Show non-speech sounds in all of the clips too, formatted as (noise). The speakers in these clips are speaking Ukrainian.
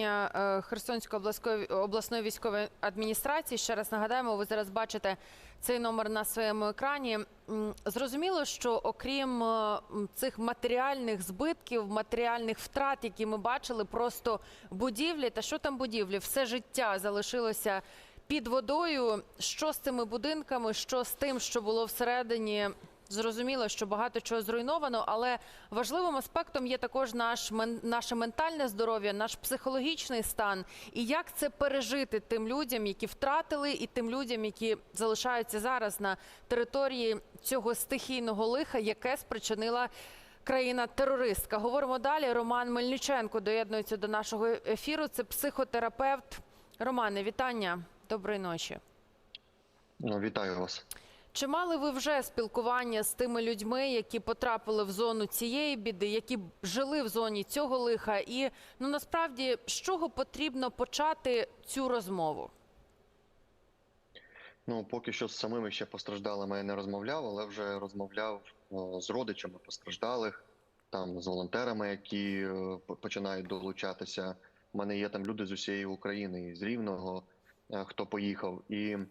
командування е, Херсонської обласної, обласної військової адміністрації. Ще раз нагадаємо, ви зараз бачите цей номер на своєму екрані. Зрозуміло, що окрім е, цих матеріальних збитків, матеріальних втрат, які ми бачили, просто будівлі та що там будівлі, все життя залишилося під водою. Що з цими будинками, що з тим, що було всередині. Зрозуміло, що багато чого зруйновано, але важливим аспектом є також наш наше ментальне здоров'я, наш психологічний стан, і як це пережити тим людям, які втратили, і тим людям, які залишаються зараз на території цього стихійного лиха, яке спричинила країна-терористка. Говоримо далі. Роман Мельниченко доєднується до нашого ефіру. Це психотерапевт. Романе, вітання. Доброї ночі. Ну, Вітаю вас. Чи мали ви вже спілкування з тими людьми, які потрапили в зону цієї біди, які жили в зоні цього лиха? І ну насправді з чого потрібно почати цю розмову? Ну, поки що з самими ще постраждалими я не розмовляв, але вже розмовляв з родичами постраждалих, там з волонтерами, які е, починають долучатися. У мене є там люди з усієї України, з Рівного, е, хто поїхав. І е,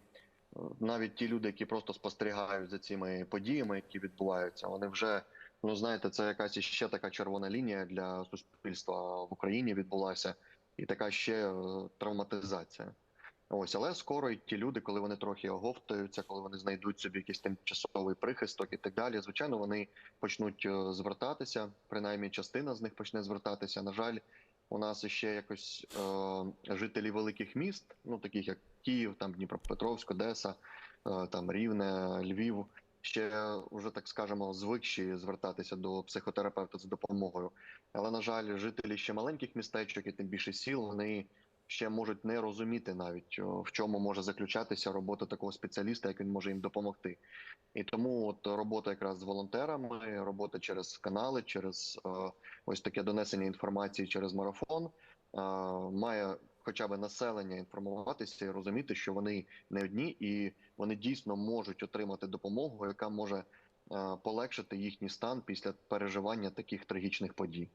навіть ті люди, які просто спостерігають за цими подіями, які відбуваються, вони вже, ну знаєте, це якась іще така червона лінія для суспільства в Україні відбулася, і така ще е, травматизація. Ось, але скоро і ті люди, коли вони трохи оговтаються, коли вони знайдуть собі якийсь тимчасовий прихисток і так далі, звичайно, вони почнуть е, звертатися. Принаймні, частина з них почне звертатися. На жаль, у нас ще якось е, жителі великих міст, ну таких як Київ, там Дніпропетровськ, Одеса, е, там Рівне, Львів. Ще вже так скажемо звикші звертатися до психотерапевта за допомогою. Але на жаль, жителі ще маленьких містечок і тим більше сіл вони ще можуть не розуміти навіть в чому може заключатися робота такого спеціаліста, як він може їм допомогти. І тому от робота якраз з волонтерами, робота через канали, через е, ось таке донесення інформації через марафон е, має хоча б населення інформуватися і розуміти, що вони не одні, і вони дійсно можуть отримати допомогу, яка може е, полегшити їхній стан після переживання таких трагічних подій.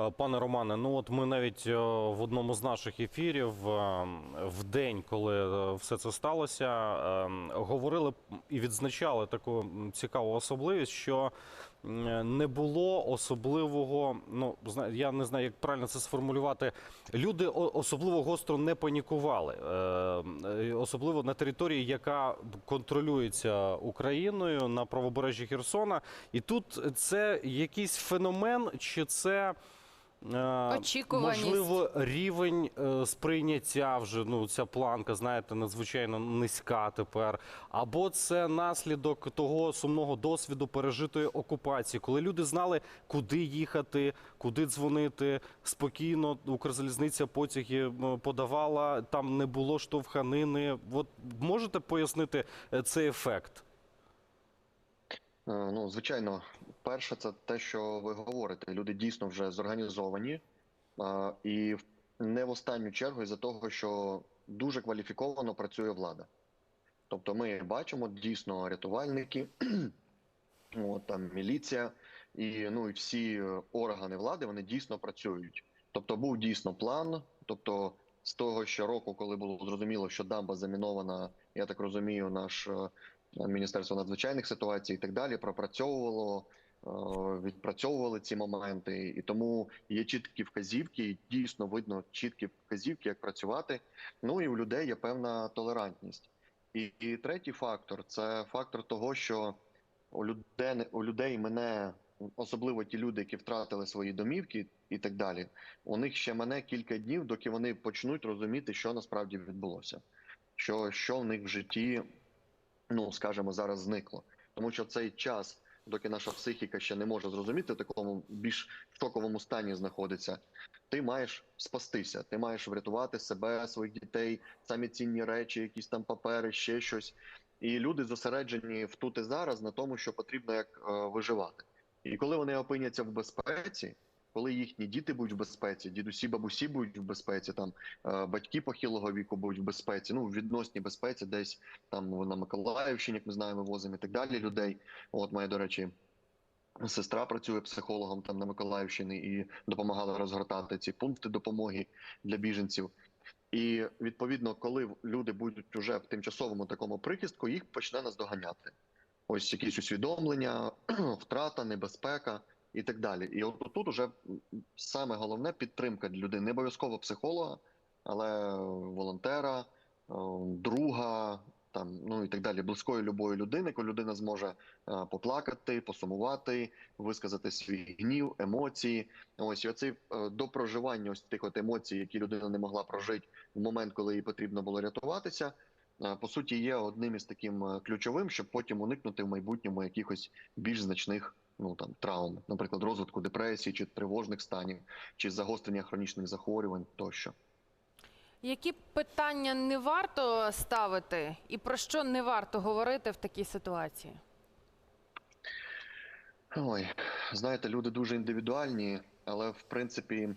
Е, Пане Романе, ну от ми навіть е, в одному з наших ефірів е, в день, коли все це сталося, е, говорили і відзначали таку цікаву особливість, що не було особливого. Ну я не знаю, як правильно це сформулювати. Люди особливо гостро не панікували, Е, е, особливо на території, яка контролюється Україною на правобережжі Херсона. І тут це якийсь феномен, чи це. Е, Очікуваність. Можливо, рівень е, сприйняття вже ну ця планка, знаєте, надзвичайно низька тепер. Або це наслідок того сумного досвіду пережитої окупації, коли люди знали, куди їхати, куди дзвонити. Спокійно Укрзалізниця потяги подавала, там не було штовханини. От можете пояснити е, цей ефект? Е, Ну, звичайно, перше, це те, що ви говорите. Люди дійсно вже зорганізовані, і не в останню чергу із-за того, що дуже кваліфіковано працює влада. Тобто, ми бачимо дійсно рятувальники, (clears throat) от, там міліція, і ну і всі е, органи влади вони дійсно працюють. Тобто, був дійсно план. Тобто, з того ще року, коли було зрозуміло, що дамба замінована, я так розумію, наш е, Міністерство надзвичайних ситуацій і так далі пропрацьовувало, відпрацьовували ці моменти, і тому є чіткі вказівки, і дійсно видно чіткі вказівки, як працювати. Ну і у людей є певна толерантність. І, і третій фактор це фактор того, що у людей, у людей мене особливо ті люди, які втратили свої домівки і так далі. У них ще мене кілька днів, доки вони почнуть розуміти, що насправді відбулося, що, що в них в житті ну скажімо, зараз зникло. Тому що цей час, доки наша психіка ще не може зрозуміти в такому більш шоковому стані знаходиться, ти маєш спастися, ти маєш врятувати себе, своїх дітей, самі цінні речі, якісь там папери, ще щось. І люди зосереджені в тут і зараз на тому, що потрібно як е, виживати. І коли вони опиняться в безпеці, коли їхні діти будуть в безпеці, дідусі, бабусі будуть в безпеці, там е, батьки похилого віку будуть в безпеці, ну в відносній безпеці, десь там на Миколаївщині, як ми знаємо, возимо і так далі людей. От має, до речі, Сестра працює психологом там на Миколаївщині і допомагала розгортати ці пункти допомоги для біженців. І відповідно, коли люди будуть уже в тимчасовому такому прихистку, їх почне наздоганяти. Ось якісь усвідомлення, (clears throat) втрата, небезпека і так далі. І от тут уже саме головне підтримка для людини. Не обов'язково психолога, але волонтера, е, друга, там ну і так далі, близької любої людини, коли людина зможе е, поплакати, посумувати, висказати свій гнів, емоції. Ось і оцей е, до проживання ось тих от емоцій, які людина не могла прожити в момент, коли їй потрібно було рятуватися. По суті, є одним із таким ключовим, щоб потім уникнути в майбутньому якихось більш значних ну там травм, наприклад, розвитку депресії чи тривожних станів, чи загострення хронічних захворювань тощо. Які питання не варто ставити, і про що не варто говорити в такій ситуації? Ой, знаєте, люди дуже індивідуальні, але в принципі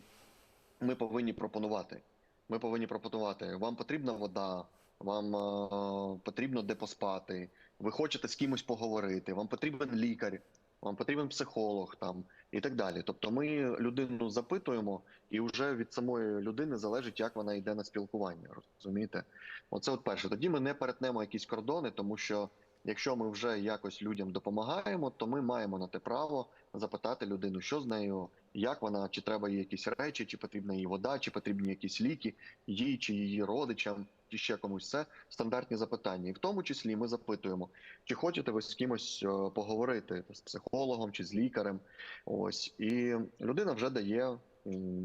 ми повинні пропонувати. Ми повинні пропонувати. Вам потрібна вода, вам е, потрібно де поспати, ви хочете з кимось поговорити, вам потрібен лікар, вам потрібен психолог там і так далі. Тобто ми людину запитуємо, і вже від самої людини залежить, як вона йде на спілкування. Розумієте? Оце от перше. Тоді ми не перетнемо якісь кордони, тому що якщо ми вже якось людям допомагаємо, то ми маємо на те право запитати людину, що з нею, як вона, чи треба їй якісь речі, чи потрібна їй вода, чи потрібні якісь ліки, їй чи її родичам, чи ще комусь. Це стандартні запитання. І в тому числі ми запитуємо, чи хочете ви з кимось е, поговорити з психологом чи з лікарем. Ось і людина вже дає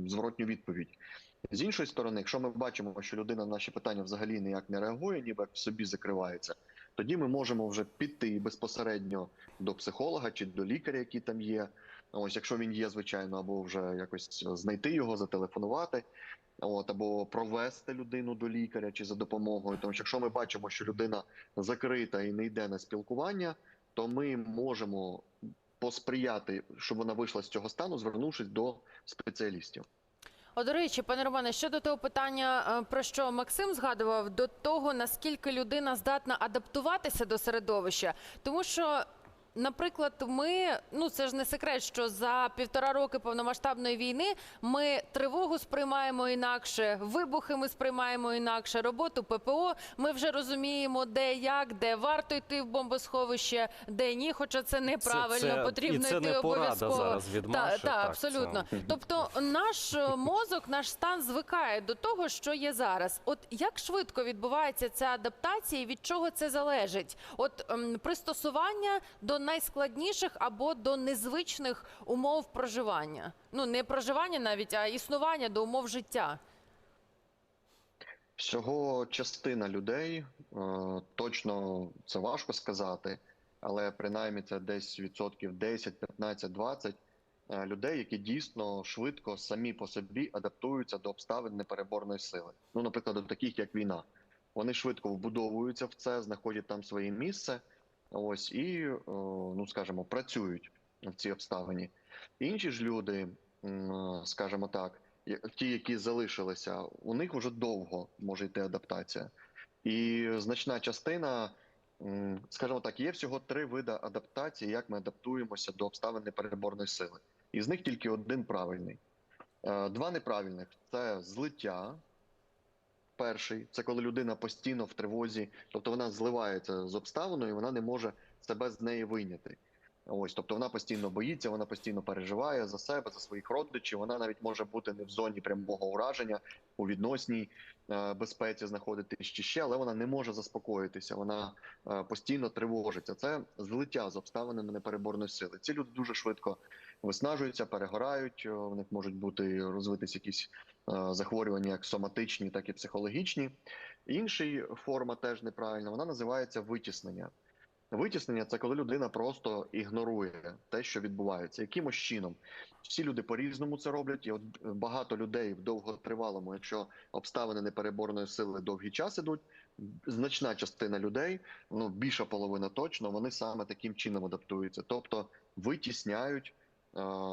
зворотню відповідь. З іншої сторони, якщо ми бачимо, що людина на наші питання взагалі ніяк не реагує, ніби в собі закривається, тоді ми можемо вже піти безпосередньо до психолога чи до лікаря, який там є. Ось, якщо він є, звичайно, або вже якось знайти його, зателефонувати, от або провести людину до лікаря чи за допомогою. Тому що якщо ми бачимо, що людина закрита і не йде на спілкування, то ми можемо посприяти, щоб вона вийшла з цього стану, звернувшись до спеціалістів. О, до речі, пане Романе, щодо того питання, е, про що Максим згадував, до того наскільки людина здатна адаптуватися до середовища, тому що. Наприклад, ми ну це ж не секрет, що за півтора роки повномасштабної війни ми тривогу сприймаємо інакше, вибухи ми сприймаємо інакше, роботу ППО. Ми вже розуміємо, де як, де варто йти в бомбосховище, де ні, хоча це неправильно, це, потрібно і це йти не обов'язково. від Та, Маші. та, так, абсолютно. це- Тобто, наш е, мозок, наш стан звикає до того, що є зараз. От як швидко відбувається ця адаптація, і від чого це залежить? От ем, пристосування до найскладніших або до незвичних умов проживання. Ну не проживання навіть, а існування до умов життя. Всього частина людей, е, точно це важко сказати, але принаймні це десь відсотків 10, 15, 20 е, людей, які дійсно швидко самі по собі адаптуються до обставин непереборної сили. Ну, наприклад, до таких як війна. Вони швидко вбудовуються в це, знаходять там своє місце, ось і, е, ну скажімо, працюють в цій обставині. Інші ж люди, скажімо так, ті, які залишилися, у них вже довго може йти адаптація. І значна частина, скажімо так, є всього три види адаптації, як ми адаптуємося до обставин непереборної сили. Із них тільки один правильний. Е, Два неправильних це злиття. Перший це коли людина постійно в тривозі, тобто вона зливається з обставиною, вона не може себе з неї вийняти. Ось, тобто вона постійно боїться, вона постійно переживає за себе, за своїх родичів. Вона навіть може бути не в зоні прямого ураження, у відносній е, безпеці знаходитись чи ще, але вона не може заспокоїтися. Вона е, постійно тривожиться. Це злиття з обставинами непереборної сили. Ці люди дуже швидко виснажуються, перегорають. е, У них можуть бути розвитись якісь е, захворювання, як соматичні, так і психологічні. Інший форма теж неправильна. Вона називається витіснення. Витіснення це коли людина просто ігнорує те, що відбувається, якимось чином. Всі люди по-різному це роблять, і от багато людей в довготривалому, якщо обставини непереборної сили довгий час ідуть, значна частина людей, ну більша половина точно, вони саме таким чином адаптуються, тобто витісняють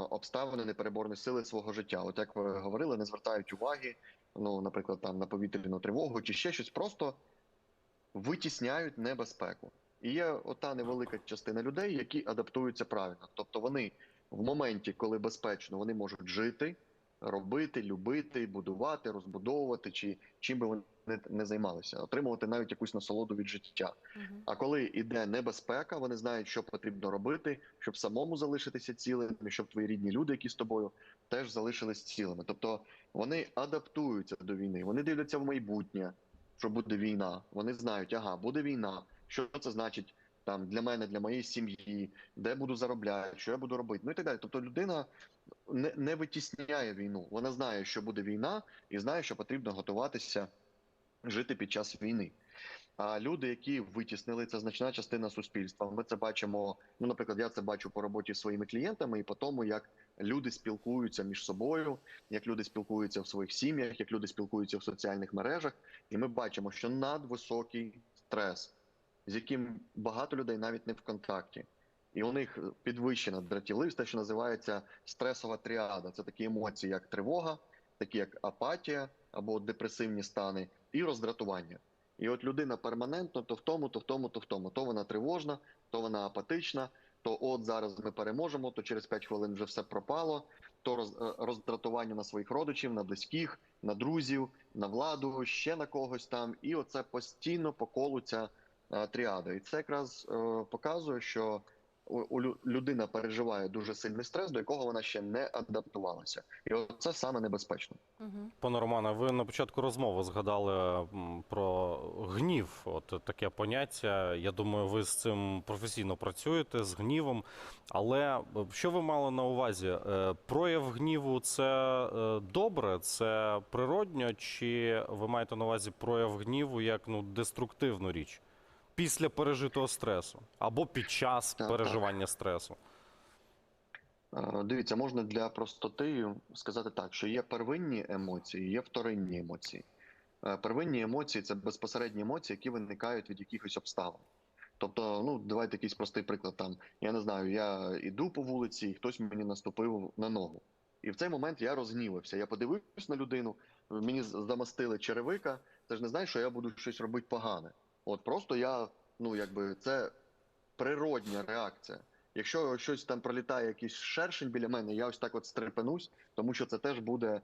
обставини непереборної сили свого життя. От як ви говорили, не звертають уваги, ну, наприклад, там на повітряну тривогу чи ще щось, просто витісняють небезпеку. І є ота невелика частина людей, які адаптуються правильно. Тобто вони в моменті, коли безпечно, вони можуть жити, робити, любити, будувати, розбудовувати, чи чим би вони не займалися, отримувати навіть якусь насолоду від життя. Мгм. А коли йде небезпека, вони знають, що потрібно робити, щоб самому залишитися цілими, щоб твої рідні люди, які з тобою, теж залишились цілими. Тобто вони адаптуються до війни, вони дивляться в майбутнє, що буде війна. Вони знають, ага, буде війна. Що це значить там для мене, для моєї сім'ї, де буду заробляти, що я буду робити, ну і так далі. Тобто людина не, не витісняє війну. Вона знає, що буде війна, і знає, що потрібно готуватися жити під час війни. А люди, які витіснили, це значна частина суспільства. Ми це бачимо. Ну, наприклад, я це бачу по роботі зі своїми клієнтами і по тому, як люди спілкуються між собою, як люди спілкуються в своїх сім'ях, як люди спілкуються в соціальних мережах. І ми бачимо, що надвисокий стрес, з яким багато людей навіть не в контакті. І у них підвищена дратівливість, те, що називається стресова тріада. Це такі емоції, як тривога, такі як апатія або депресивні стани, і роздратування. І от людина перманентно то в тому, то в тому, то в тому. То вона тривожна, то вона апатична, то от зараз ми переможемо, то через 5 хвилин вже все пропало, то роз, е, роздратування на своїх родичів, на близьких, на друзів, на владу, ще на когось там. І оце постійно по колу ця е, тріада. І це якраз е, показує, що у, у людина переживає дуже сильний стрес, до якого вона ще не адаптувалася. І це саме небезпечно. Мгм. Пане Романе, ви на початку розмови згадали про гнів. От таке поняття. Я думаю, ви з цим професійно працюєте з гнівом. Але е, що ви мали на увазі? Е, Прояв гніву це е, добре, це природньо, чи ви маєте на увазі прояв гніву як ну деструктивну річ після пережитого стресу або під час Так, переживання стресу? Е, Дивіться, можна для простоти сказати так, що є первинні емоції, є вторинні емоції. Е, Первинні емоції це безпосередні емоції, які виникають від якихось обставин. Тобто, ну давайте якийсь простий приклад. Там я не знаю, я іду по вулиці, і хтось мені наступив на ногу. І в цей момент я розгнівався. Я подивився на людину, мені замастили черевика. Це ж не знає, що я буду щось робити погане. От просто я, ну якби це природня реакція. Якщо щось там пролітає, якийсь шершень біля мене, я ось так от стрепенусь, тому що це теж буде е,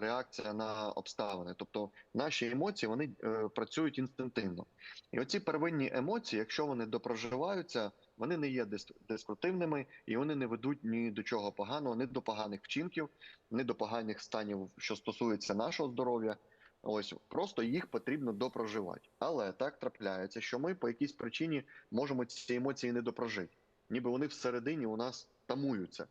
реакція на обставини. Тобто наші емоції вони е, працюють інстинктивно. І оці первинні емоції, якщо вони допроживаються, вони не є деструктивними і вони не ведуть ні до чого поганого, ні до поганих вчинків, ні до поганих станів, що стосується нашого здоров'я. Ось просто їх потрібно допроживати. Але так трапляється, що ми по якійсь причині можемо ці емоції не допрожити. Ніби вони всередині у нас тамуються.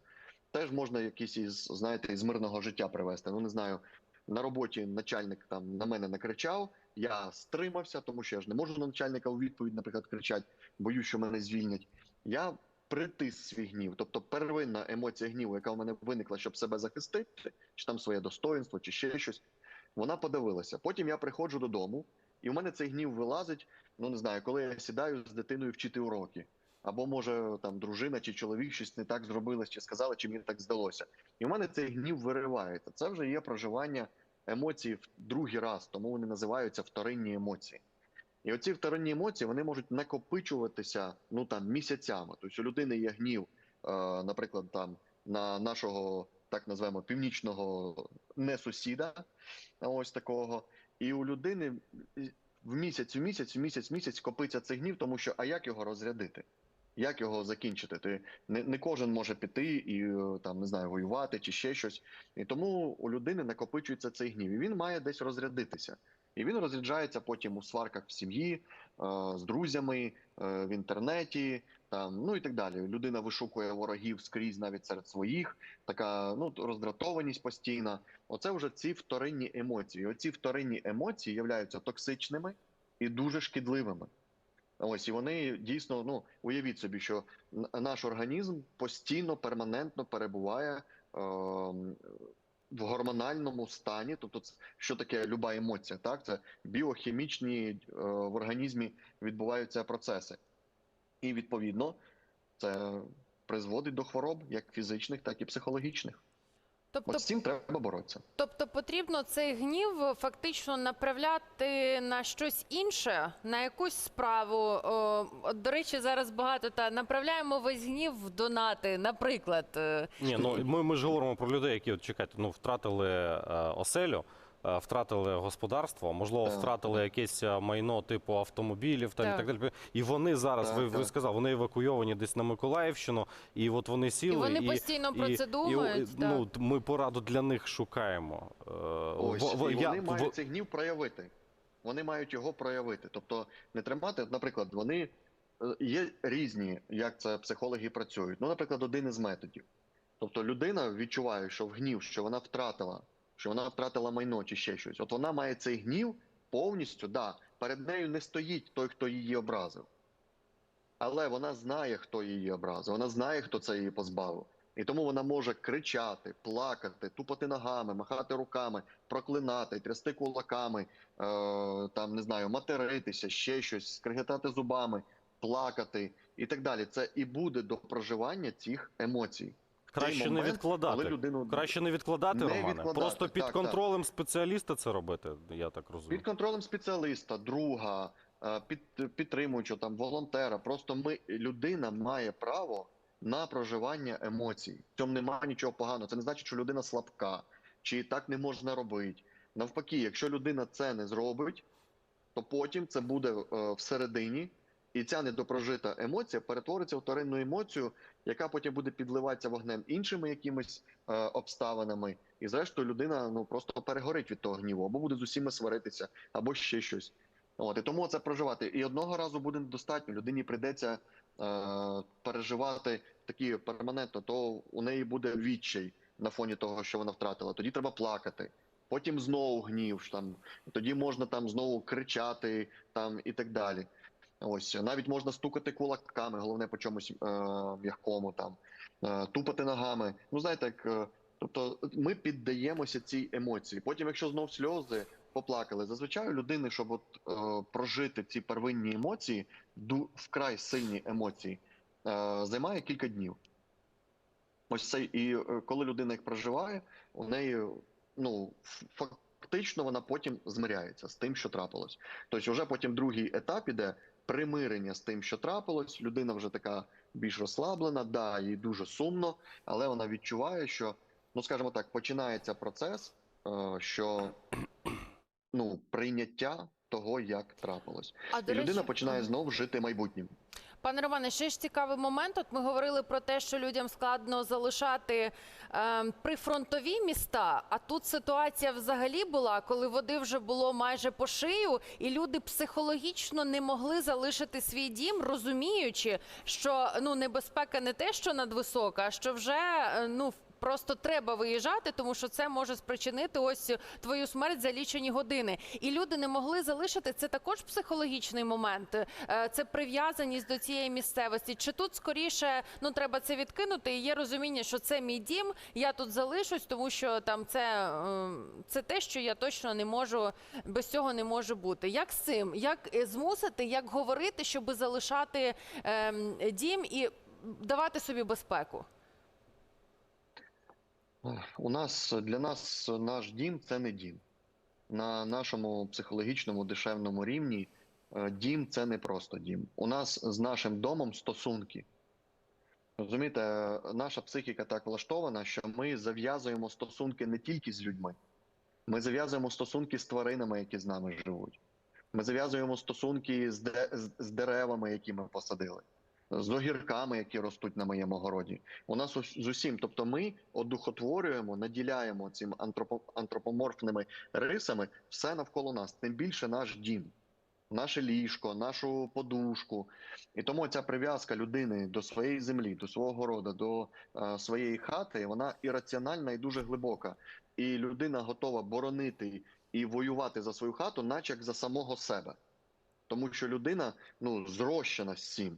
Теж можна якісь із, знаєте, із мирного життя привести. Ну не знаю, на роботі начальник там на мене накричав, я стримався, тому що я ж не можу на начальника у відповідь, наприклад, кричати, боюсь, що мене звільнять. Я притис свій гнів, тобто первинна емоція гніву, яка в мене виникла, щоб себе захистити, чи там своє достоинство, чи ще щось, вона подавилася. Потім я приходжу додому, і в мене цей гнів вилазить. Ну не знаю, коли я сідаю з дитиною вчити уроки. Або може там дружина чи чоловік щось не так зробили, чи сказали, чи мені так здалося. І в мене цей гнів виривається. Це вже є проживання емоцій в другий раз, тому вони називаються вторинні емоції. І оці вторинні емоції вони можуть накопичуватися ну там місяцями. Тобто у людини є гнів, е, наприклад, там на нашого так назвемо північного не сусіда, ось такого. І у людини в місяць, в місяць, в місяць, в місяць копиться цей гнів, тому що а як його розрядити? Як його закінчити? Ти не, не кожен може піти і е, там не знаю, воювати чи ще щось. І тому у людини накопичується цей гнів. І він має десь розрядитися. І він розряджається потім у сварках в сім'ї, е, з друзями, е, в інтернеті, ну і так далі. Людина вишукує ворогів скрізь навіть серед своїх, така ну роздратованість постійна. Оце вже ці вторинні емоції. Оці вторинні емоції являються токсичними і дуже шкідливими. Ось і вони дійсно, ну уявіть собі, що наш організм постійно, перманентно перебуває. Е- в гормональному стані, тобто, що таке люба емоція, так це біохімічні е, в організмі відбуваються процеси, і відповідно це призводить до хвороб як фізичних, так і психологічних. Тобто, От з цим треба боротися. тобто потрібно цей гнів фактично направляти на щось інше, на якусь справу. О, от, до речі, зараз багато та направляємо весь гнів в донати, наприклад. Ні, ну ми, ми ж говоримо про людей, які от чекайте, ну втратили е, оселю. Е, Втратили господарство, можливо, Так. втратили якесь е, майно типу автомобілів там, і Так. так далі. І вони зараз, Так, ви, ви сказали, вони евакуйовані десь на Миколаївщину, і от вони сіли. І вони постійно про це думають, І, так. ну, ми пораду для них шукаємо. Е, Ось, в- в- і я- вони в- мають цей гнів проявити. Вони мають його проявити. Тобто не тримати, наприклад, вони є різні, як це психологи працюють. Ну, наприклад, один із методів. Тобто людина відчуває, що в гнів, що вона втратила, що вона втратила майно чи ще щось. От вона має цей гнів повністю, да, перед нею не стоїть той, хто її образив. Але вона знає, хто її образив, вона знає, хто це її позбавив. І тому вона може кричати, плакати, тупати ногами, махати руками, проклинати, трясти кулаками, е, там не знаю, материтися, ще щось, скриготати зубами, плакати і так далі. Це і буде до проживання цих емоцій. Краще не відкладати. Коли людину Краще не відкладати, Не Романе. відкладати, Просто під так, контролем спеціаліста це робити, я так розумію. під контролем спеціаліста, друга, е, під підтримуючого там волонтера. Просто ми людина має право на проживання емоцій. В цьому немає нічого поганого. Це не значить, що людина слабка, чи так не можна робити. Навпаки, якщо людина це не зробить, то потім це буде е, всередині, і ця недопрожита емоція перетвориться в вторинну емоцію, яка потім буде підливатися вогнем іншими якимись е, обставинами. І зрештою людина ну просто перегорить від того гніву, або буде з усіма сваритися, або ще щось. От і тому це проживати. І одного разу буде недостатньо. Людині прийдеться е, переживати такі перманентно, то у неї буде відчай на фоні того, що вона втратила. Тоді треба плакати. Потім знову гнів, там тоді можна там знову кричати там і так далі. Ось навіть можна стукати кулаками, головне по чомусь е, м'якому там, е, тупати ногами. Ну знаєте, як е, тобто ми піддаємося цій емоції. Потім, якщо знов сльози, поплакали. Зазвичай у людини, щоб от, е, прожити ці первинні емоції, вкрай сильні емоції, е, займає кілька днів. Ось це і е, коли людина їх проживає, у неї ну фактично вона потім змиряється з тим, що трапилось. Тобто, вже потім другий етап іде примирення з тим, що трапилось. Людина вже така більш розслаблена, да, їй дуже сумно, але вона відчуває, що, ну скажімо так, починається процес, е, що ну, прийняття того, як трапилось. А І людина речі, починає знову знов жити майбутнім. Пане Романе, ще ж цікавий момент. От ми говорили про те, що людям складно залишати е, прифронтові міста. А тут ситуація взагалі була, коли води вже було майже по шию, і люди психологічно не могли залишити свій дім, розуміючи, що ну небезпека не те, що надвисока, а що вже е, ну. Просто треба виїжджати, тому що це може спричинити ось твою смерть за лічені години. І люди не могли залишити це також психологічний момент. Е, Це прив'язаність до цієї місцевості. Чи тут скоріше ну треба це відкинути? І є розуміння, що це мій дім, я тут залишусь, тому що там це, е, це те, що я точно не можу без цього не може бути. Як з цим? Як е, змусити, як говорити, щоб залишати ем, дім і давати собі безпеку? У нас для нас наш дім це не дім. На нашому психологічному душевному рівні е, дім це не просто дім. У нас з нашим домом стосунки. Розумієте, наша психіка так влаштована, що ми зав'язуємо стосунки не тільки з людьми, ми зав'язуємо стосунки з тваринами, які з нами живуть. Ми зав'язуємо стосунки з, де, з деревами, які ми посадили, з огірками, які ростуть на моєму городі. У нас з усім, тобто ми одухотворюємо, наділяємо цим антропо, антропоморфними рисами все навколо нас, тим більше наш дім, наше ліжко, нашу подушку. І тому ця прив'язка людини до своєї землі, до свого города, до е, своєї хати, вона ірраціональна і дуже глибока. І людина готова боронити і воювати за свою хату, наче як за самого себе. Тому що людина ну, зрощена з цим.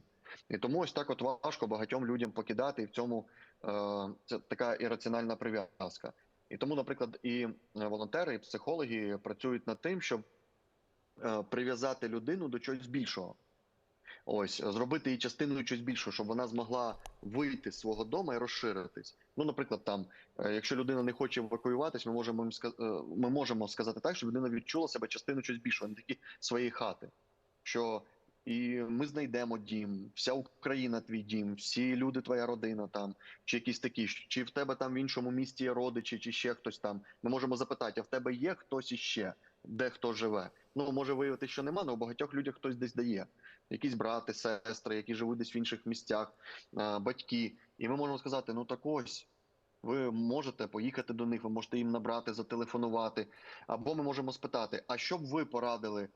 І тому ось так от важко багатьом людям покидати, і в цьому е, це така ірраціональна прив'язка. І тому, наприклад, і е, волонтери, і психологи працюють над тим, щоб е, прив'язати людину до чогось більшого. Ось зробити її частиною чогось більшого, щоб вона змогла вийти з свого дому і розширитись. Ну, наприклад, там, е, якщо людина не хоче евакуюватись, ми можемо е, ми можемо сказати так, щоб людина відчула себе частиною чогось більшого, не тільки своєї хати. Що і ми знайдемо дім, вся Україна твій дім, всі люди, твоя родина там, чи якісь такі, чи в тебе там в іншому місті є родичі, чи ще хтось там. Ми можемо запитати, а в тебе є хтось іще, де хто живе? Ну може виявити, що нема, але у багатьох людях хтось десь дає. Якісь брати, сестри, які живуть десь в інших місцях, батьки. І ми можемо сказати: ну так ось. Ви можете поїхати до них, ви можете їм набрати, зателефонувати. Або ми можемо спитати: а що б ви порадили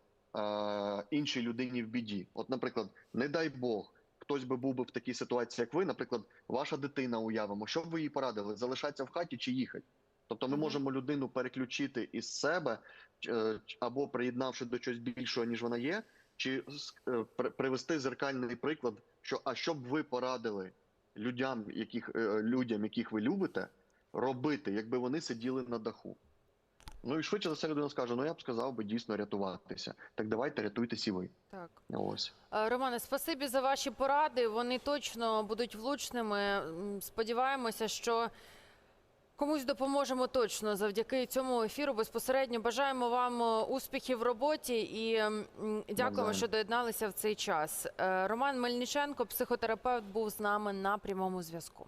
іншій людині в біді? От, наприклад, не дай Бог, хтось би був би в такій ситуації, як ви, наприклад, ваша дитина уявимо, що б ви їй порадили? Залишатися в хаті чи їхати? Тобто ми можемо людину переключити із себе е, або приєднавши до чогось більшого, ніж вона є, чи е, привести зеркальний приклад, що а що б ви порадили людям, яких е, людям, яких ви любите, робити, якби вони сиділи на даху. Ну і швидше за все людина скаже: ну я б сказав би дійсно рятуватися. Так давайте рятуйтесь і ви. Так. Ось. Е, Романе, спасибі за ваші поради. Вони точно будуть влучними. Сподіваємося, що комусь допоможемо точно завдяки цьому ефіру. Безпосередньо бажаємо вам е, успіхів в роботі і дякуємо, що доєдналися в цей час. Е, Роман Мельниченко, психотерапевт, був з нами на прямому зв'язку.